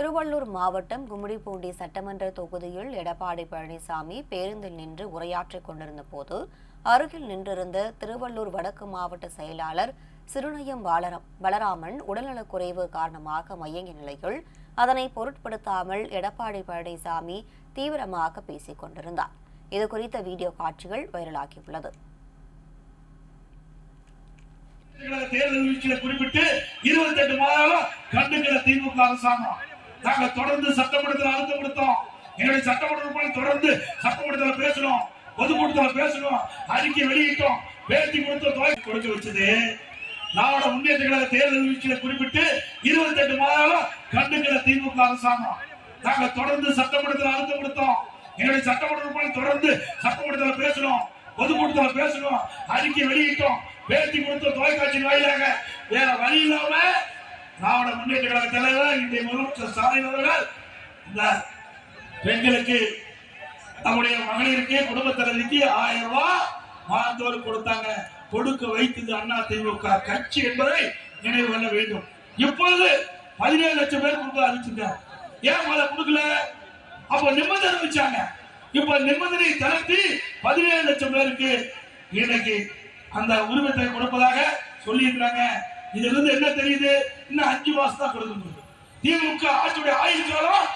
திருவள்ளூர் மாவட்டம் கும்மிடிப்பூண்டி சட்டமன்ற தொகுதியில் எடப்பாடி பழனிசாமி பேருந்தில் நின்று உரையாற்றிக் கொண்டிருந்த போது அருகில் நின்றிருந்த திருவள்ளூர் வடக்கு மாவட்ட செயலாளர் சிறுநயம் பாலரம் பலராமன் உடல்நலக்குறைவு காரணமாக மயங்கிய நிலையில் அதனை பொருட்படுத்தாமல் எடப்பாடி பழனிசாமி தீவிரமாக பேசிக் கொண்டிருந்தார். இது குறித்த வீடியோ காட்சிகள் வைரலாகியுள்ளது. தேர்தல் வீழ்ச்சியில குறிப்பிட்டு இருபத்தி எட்டு மாதம் கண்டுகளை திமுக அரசாங்கம். நாங்க தொடர்ந்து சட்டமன்றத்தில் அழுத்தம் கொடுத்தோம். எங்களுடைய சட்டமன்ற தொடர்ந்து சட்டமன்றத்தில் பேசணும் பொதுக்கூட்டத்தில் பேசணும் அறிக்கை வெளியிட்டோம். பேட்டி கொடுத்து தொகை கொடுக்க வச்சது. நாவோட முன்னேற்ற கழக தேர்தல் வீழ்ச்சியில குறிப்பிட்டு இருபத்தி எட்டு மாதம் கண்டுகள திமுக அரசாங்கம். நாங்க தொடர்ந்து சட்டமன்றத்தில் அழுத்தம் கொடுத்தோம். எங்களுடைய சட்டமன்ற தொடர்ந்து சட்டமன்றத்தில் பேசணும் பொதுக்கூட்டத்தில் பேசணும் அறிக்கை வெளியிட்டோம். பேட்டி கொடுத்த தொலைக்காட்சி வாயிலாக வேற வழி இல்லாம திராவிட முன்னேற்ற கழக தலைவர் இன்றைய முதலமைச்சர் ஸ்டாலின் அவர்கள் இந்த பெண்களுக்கு நம்முடைய மகளிருக்கு குடும்ப தலைவிக்கு ஆயிரம் ரூபாய் மாதந்தோறும் கொடுத்தாங்க. கொடுக்க வைத்தது அண்ணா திமுக. கட்சி என்பதை நினைவு கொள்ள வேண்டும். இப்பொழுது பதினேழு லட்சம் பேர் கொடுக்க அறிவிச்சிருக்காங்க ஏன் முதல்ல கொடுக்கல? அப்ப நிம்மதி அறிவிச்சாங்க. இப்ப நிம்மதியை தளர்த்தி பதினேழு லட்சம் பேருக்கு இன்னைக்கு அந்த உரிமத்தை கொடுப்பதாக சொல்லி இருக்கிறாங்க இதுல இருந்து என்ன தெரியுது? இன்னும் அஞ்சு மாசம் தான் கொடுக்க முடியும் திமுக ஆட்சியுடைய ஆயுள் காலம்